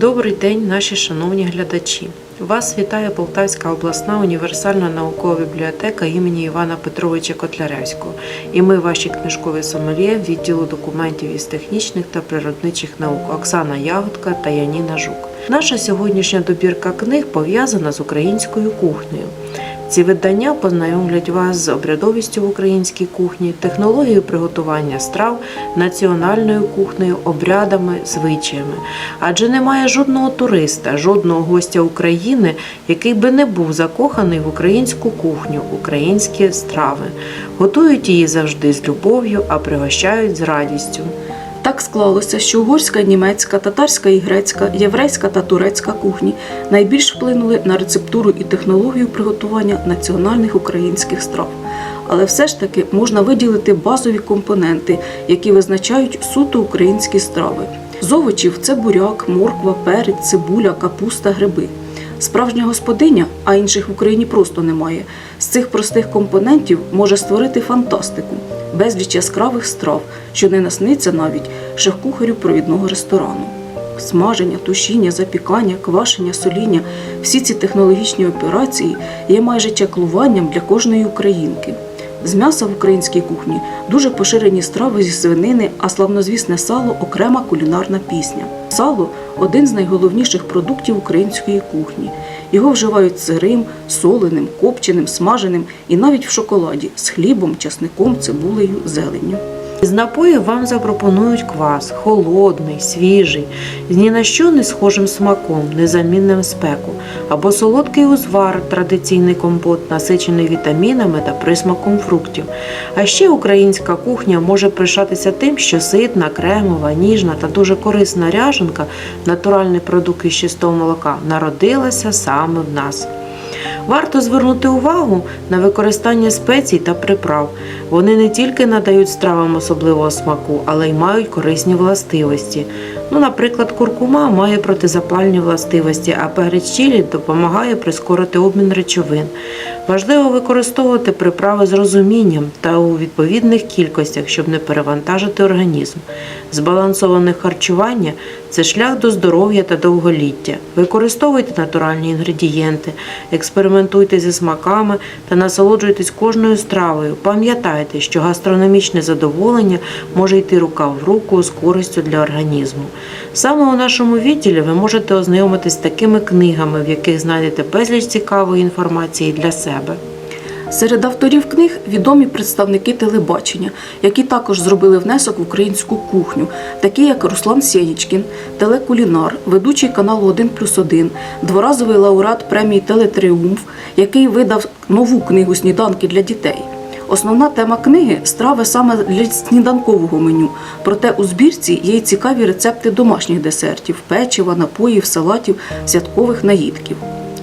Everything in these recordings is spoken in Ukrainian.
Добрий день, наші шановні глядачі. Вас вітає Полтавська обласна універсальна наукова бібліотека імені Івана Петровича Котляревського. І ми, ваші книжкові сомельє відділу документів із технічних та природничих наук Оксана Ягодка та Яніна Жук. Наша сьогоднішня добірка книг пов'язана з українською кухнею. Ці видання познайомлять вас з обрядовістю в українській кухні, технологією приготування страв, національною кухнею, обрядами, звичаями. Адже немає жодного туриста, жодного гостя України, який би не був закоханий в українську кухню, українські страви. Готують її завжди з любов'ю, а пригощають з радістю. Так склалося, що угорська, німецька, татарська і грецька, єврейська та турецька кухні найбільш вплинули на рецептуру і технологію приготування національних українських страв. Але все ж таки можна виділити базові компоненти, які визначають суто українські страви. З овочів це буряк, морква, перець, цибуля, капуста, гриби. Справжня господиня, а інших в Україні просто немає, з цих простих компонентів може створити фантастику, безліч яскравих страв, що не насниться навіть шеф-кухарю провідного ресторану. Смаження, тушіння, запікання, квашення, соління всі ці технологічні операції є майже чаклуванням для кожної українки. З м'яса в українській кухні дуже поширені страви зі свинини, а славнозвісне сало окрема кулінарна пісня. Сало один з найголовніших продуктів української кухні. Його вживають сирим, соленим, копченим, смаженим і навіть в шоколаді з хлібом, часником, цибулею, зеленню. З напоїв вам запропонують квас, холодний, свіжий, з ні на що не схожим смаком, незамінним спеку, або солодкий узвар, традиційний компот, насичений вітамінами та присмаком фруктів. А ще українська кухня може пишатися тим, що ситна, кремова, ніжна та дуже корисна ряженка, натуральний продукт із чистого молока, народилася саме в нас. Варто звернути увагу на використання спецій та приправ. Вони не тільки надають стравам особливого смаку, але й мають корисні властивості. Ну, наприклад, куркума має протизапальні властивості, а перець допомагає прискорити обмін речовин. Важливо використовувати приправи з розумінням та у відповідних кількостях, щоб не перевантажити організм. Збалансоване харчування це шлях до здоров'я та довголіття. Використовуйте натуральні інгредієнти, експериментуйте зі смаками та насолоджуйтесь кожною стравою. Пам'ятайте, що гастрономічне задоволення може йти рука в руку з користю для організму. Саме у нашому відділі ви можете ознайомитись з такими книгами, в яких знайдете безліч цікавої інформації для себе. Серед авторів книг відомі представники телебачення, які також зробили внесок в українську кухню, такі як Руслан Сєнічкін, телекулінар, ведучий каналу 1 плюс 1, дворазовий лауреат премії Телетріумф, який видав нову книгу Сніданки для дітей. Основна тема книги страви саме для сніданкового меню. Проте у збірці є й цікаві рецепти домашніх десертів, печива, напоїв, салатів, святкових наїдків.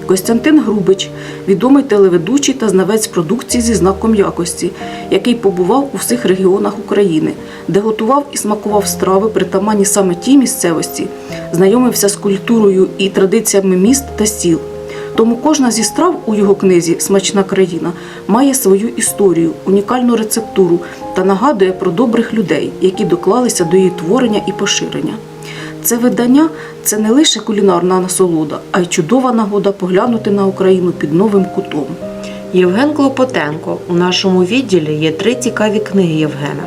Костянтин Грубич, відомий телеведучий та знавець продукції зі знаком якості, який побував у всіх регіонах України, де готував і смакував страви, притаманні саме тій місцевості, знайомився з культурою і традиціями міст та сіл. Тому кожна зі страв у його книзі Смачна країна має свою історію, унікальну рецептуру та нагадує про добрих людей, які доклалися до її творення і поширення. Це видання це не лише кулінарна насолода, а й чудова нагода поглянути на Україну під новим кутом. Євген Клопотенко. У нашому відділі є три цікаві книги Євгена.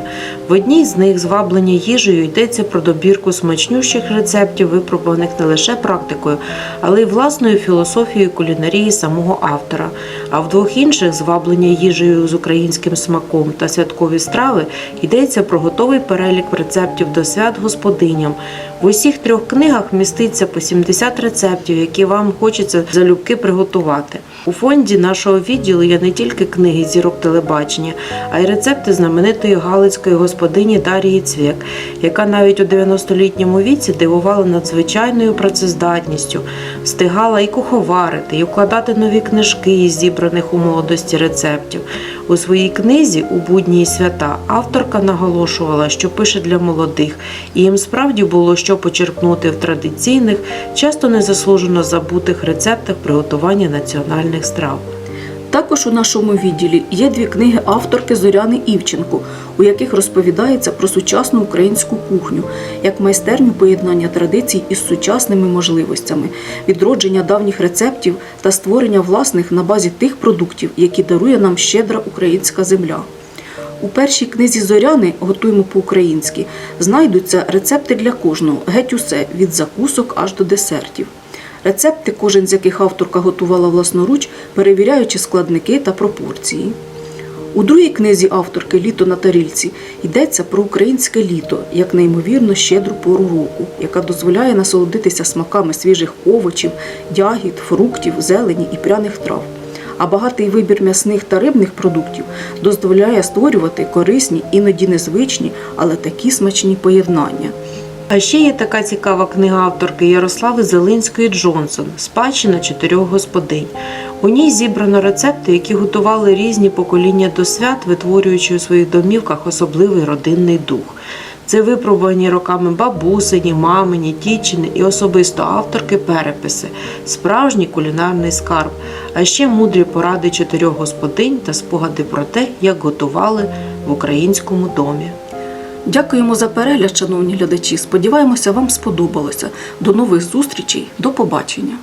В одній з них зваблення їжею йдеться про добірку смачнющих рецептів, випробуваних не лише практикою, але й власною філософією кулінарії самого автора. А в двох інших зваблення їжею з українським смаком та святкові страви йдеться про готовий перелік рецептів до свят господиням. В усіх трьох книгах міститься по 70 рецептів, які вам хочеться залюбки приготувати. У фонді нашого відділу є не тільки книги зірок телебачення, а й рецепти знаменитої галицької господині Дарії Цвєк, яка навіть у 90-літньому віці дивувала надзвичайною працездатністю, встигала і куховарити, і укладати нові книжки із зібраних у молодості рецептів. У своїй книзі у будні і свята авторка наголошувала, що пише для молодих, і їм справді було що почерпнути в традиційних, часто незаслужено забутих рецептах приготування національних страв. Також у нашому відділі є дві книги авторки Зоряни Івченко, у яких розповідається про сучасну українську кухню, як майстерню поєднання традицій із сучасними можливостями, відродження давніх рецептів та створення власних на базі тих продуктів, які дарує нам щедра українська земля. У першій книзі Зоряни готуємо по-українськи. Знайдуться рецепти для кожного, геть усе від закусок аж до десертів. Рецепти, кожен з яких авторка готувала власноруч, перевіряючи складники та пропорції. У другій книзі авторки Літо на тарільці йдеться про українське літо як неймовірно щедру пору року, яка дозволяє насолодитися смаками свіжих овочів, ягід, фруктів, зелені і пряних трав. А багатий вибір м'ясних та рибних продуктів дозволяє створювати корисні, іноді незвичні, але такі смачні поєднання. А ще є така цікава книга авторки Ярослави Зелинської Джонсон Спадщина чотирьох господинь. У ній зібрано рецепти, які готували різні покоління до свят, витворюючи у своїх домівках особливий родинний дух. Це випробувані роками бабусині, мамині, тітчини і особисто авторки переписи, справжній кулінарний скарб, а ще мудрі поради чотирьох господинь та спогади про те, як готували в українському домі. Дякуємо за перегляд, шановні глядачі. Сподіваємося, вам сподобалося. До нових зустрічей, до побачення.